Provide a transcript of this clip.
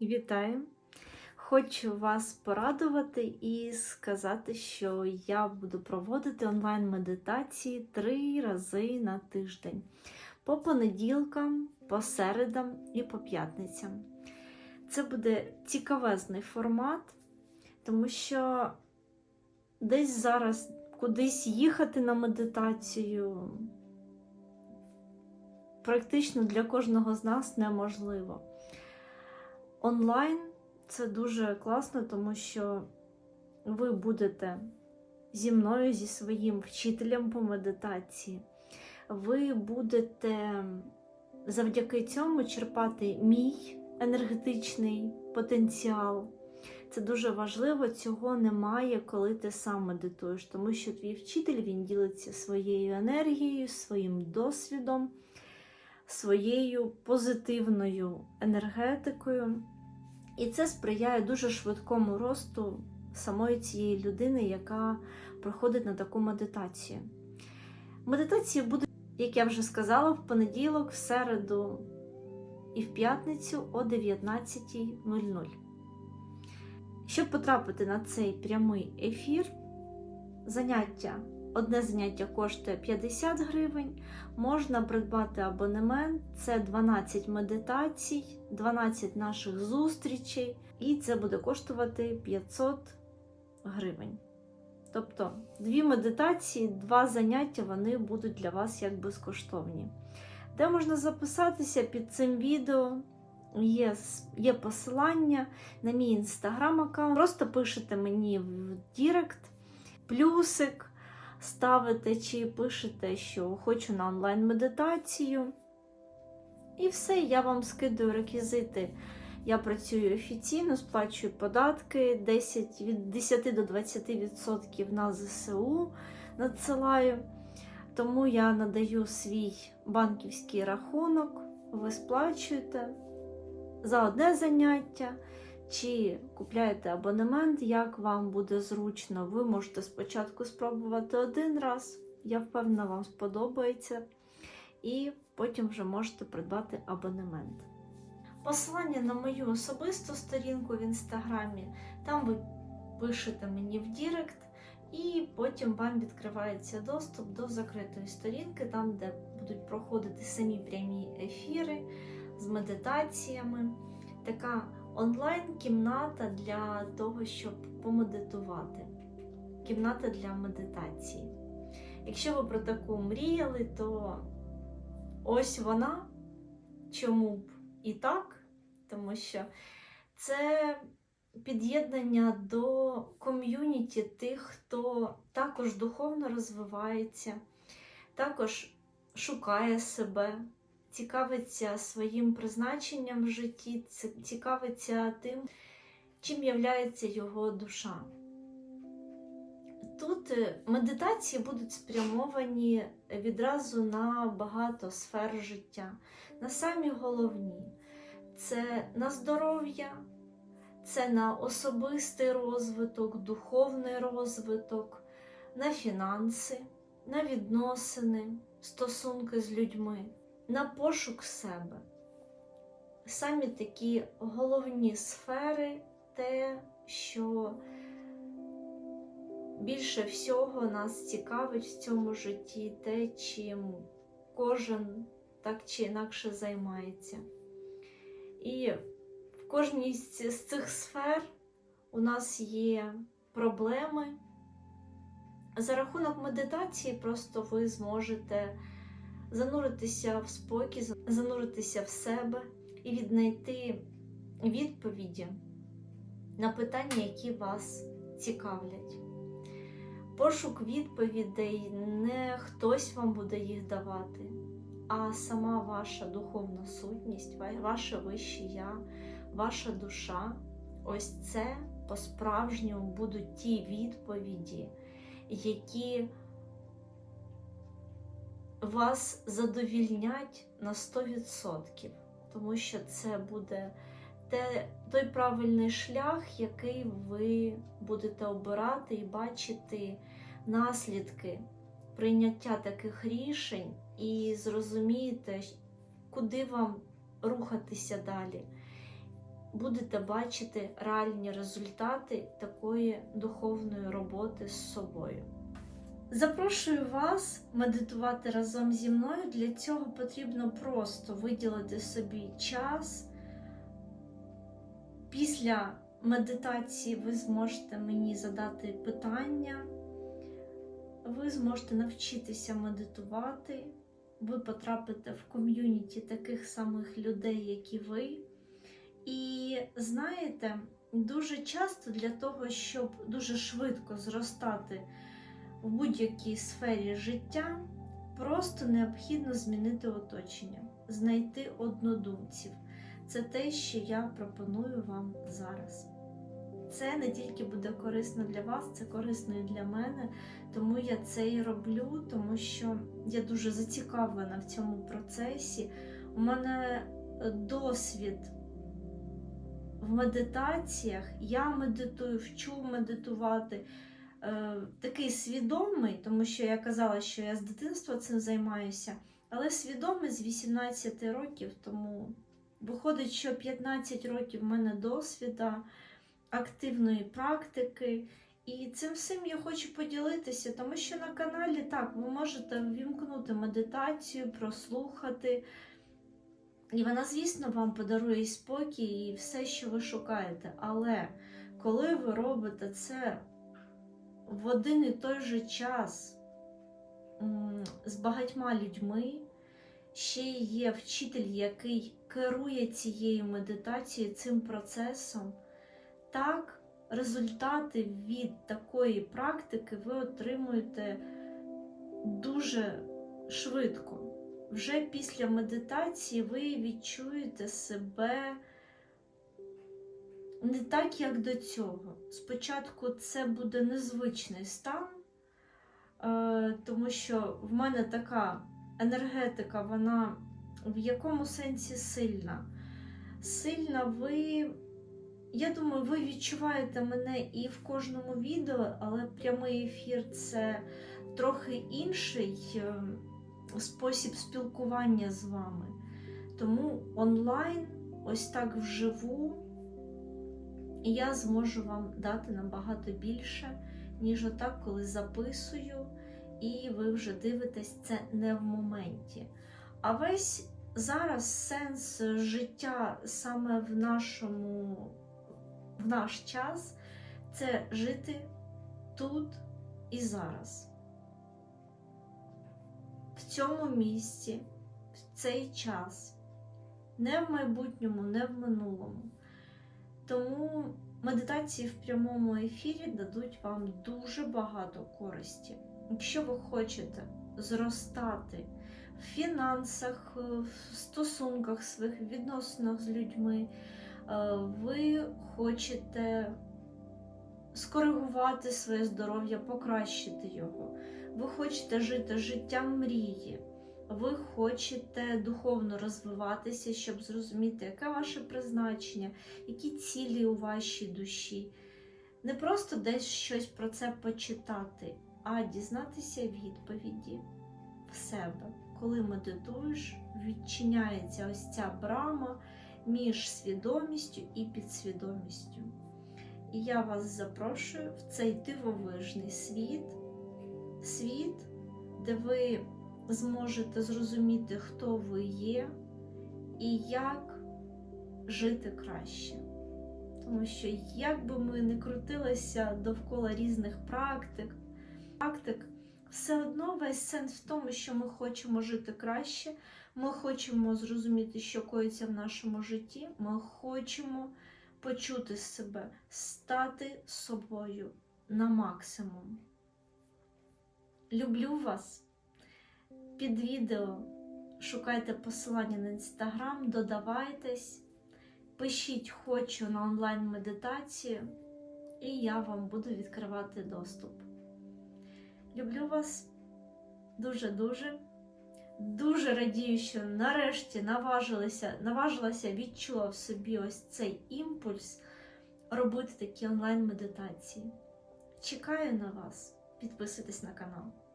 Вітаю! Хочу вас порадувати і сказати, що я буду проводити онлайн-медитації три рази на тиждень по понеділкам, по середам і по п'ятницям. Це буде цікавезний формат, тому що десь зараз кудись їхати на медитацію практично для кожного з нас неможливо. Онлайн це дуже класно, тому що ви будете зі мною, зі своїм вчителем по медитації. Ви будете завдяки цьому черпати мій енергетичний потенціал. Це дуже важливо, цього немає, коли ти сам медитуєш, тому що твій вчитель він ділиться своєю енергією, своїм досвідом, своєю позитивною енергетикою. І це сприяє дуже швидкому росту самої цієї людини, яка проходить на таку медитацію. Медитації будуть, як я вже сказала, в понеділок, в середу і в п'ятницю о 19.00. Щоб потрапити на цей прямий ефір, заняття, одне заняття коштує 50 гривень, можна придбати абонемент, це 12 медитацій, 12 наших зустрічей, і це буде коштувати 500 гривень. Тобто, дві медитації, два заняття вони будуть для вас як безкоштовні. Де можна записатися під цим відео? Є є посилання на мій інстаграм-аккаунт. Просто пишете мені в Дірект, плюсик ставите чи пишете, що хочу на онлайн-медитацію. І все, я вам скидаю реквізити. Я працюю офіційно, сплачую податки 10, від 10 до 20% на ЗСУ надсилаю. Тому я надаю свій банківський рахунок, ви сплачуєте за одне заняття, чи купляєте абонемент, як вам буде зручно. Ви можете спочатку спробувати один раз, я впевнена, вам сподобається, і потім вже можете придбати абонемент. Посилання на мою особисту сторінку в інстаграмі, там ви пишете мені в Дірект, і потім вам відкривається доступ до закритої сторінки, там, де будуть проходити самі прямі ефіри з медитаціями. Така онлайн-кімната для того, щоб помедитувати. Кімната для медитації. Якщо ви про таку мріяли, то ось вона. Чому б і так? Тому що це під'єднання до ком'юніті тих, хто також духовно розвивається, також шукає себе, цікавиться своїм призначенням в житті, цікавиться тим, чим являється його душа. Тут медитації будуть спрямовані відразу на багато сфер життя, на самі головні це на здоров'я, це на особистий розвиток, духовний розвиток, на фінанси, на відносини, стосунки з людьми, на пошук себе. Самі такі головні сфери, те, що більше всього нас цікавить в цьому житті, те, чим кожен так чи інакше займається. І в кожній з цих сфер у нас є проблеми. За рахунок медитації, просто ви зможете зануритися в спокій, зануритися в себе і віднайти відповіді на питання, які вас цікавлять. Пошук відповідей не хтось вам буде їх давати а сама ваша духовна сутність, ваше вище я, ваша душа ось це по-справжньому будуть ті відповіді, які вас задовільнять на 100%, тому що це буде те, той правильний шлях, який ви будете обирати і бачити наслідки прийняття таких рішень і зрозумієте, куди вам рухатися далі. будете бачити реальні результати такої духовної роботи з собою. Запрошую вас медитувати разом зі мною. Для цього потрібно просто виділити собі час. Після медитації ви зможете мені задати питання, ви зможете навчитися медитувати, ви потрапите в ком'юніті таких самих людей, як і ви. І знаєте, дуже часто для того, щоб дуже швидко зростати в будь-якій сфері життя, просто необхідно змінити оточення, знайти однодумців. Це те, що я пропоную вам зараз. Це не тільки буде корисно для вас, це корисно і для мене, тому я це і роблю, тому що я дуже зацікавлена в цьому процесі. У мене досвід в медитаціях, я медитую, вчу медитувати. Е, такий свідомий, тому що я казала, що я з дитинства цим займаюся, але свідомий з 18 років, тому виходить, що 15 років в мене досвіда активної практики. І цим всім я хочу поділитися, тому що на каналі так, ви можете ввімкнути медитацію, прослухати. І вона, звісно, вам подарує спокій і все, що ви шукаєте. Але коли ви робите це в один і той же час з багатьма людьми, ще є вчитель, який керує цією медитацією, цим процесом, так результати від такої практики ви отримуєте дуже швидко. Вже після медитації ви відчуєте себе не так, як до цього. Спочатку це буде незвичний стан, е, тому що в мене така енергетика, вона в якому сенсі сильна. Сильна ви, я думаю, ви відчуваєте мене і в кожному відео, але прямий ефір це трохи інший е, спосіб спілкування з вами. Тому онлайн, ось так вживу, я зможу вам дати набагато більше, ніж отак, коли записую, і ви вже дивитесь це не в моменті. А весь зараз сенс життя саме в нашому в наш час це жити тут і зараз. В цьому місці, в цей час, не в майбутньому, не в минулому. Тому медитації в прямому ефірі дадуть вам дуже багато користі. Якщо ви хочете зростати в фінансах, в стосунках своїх відносинах з людьми, е, ви хочете скоригувати своє здоров'я, покращити його, ви хочете жити життям мрії. Ви хочете духовно розвиватися, щоб зрозуміти, яке ваше призначення, які цілі у вашій душі. Не просто десь щось про це почитати, а дізнатися відповіді в себе. Коли медитуєш, відчиняється ось ця брама між свідомістю і підсвідомістю. І я вас запрошую в цей дивовижний світ, світ, де ви зможете зрозуміти, хто ви є і як жити краще. Тому що, як би ми не крутилися довкола різних практик, практик, все одно весь сенс в тому, що ми хочемо жити краще, ми хочемо зрозуміти, що коїться в нашому житті, ми хочемо почути себе, стати собою на максимум. Люблю вас! Під відео шукайте посилання на інстаграм, додавайтесь, пишіть хочу на онлайн-медитацію, і я вам буду відкривати доступ. Люблю вас дуже-дуже. Дуже радію, що нарешті наважилася, наважилася, відчула в собі ось цей імпульс робити такі онлайн-медитації. Чекаю на вас, підписуйтесь на канал.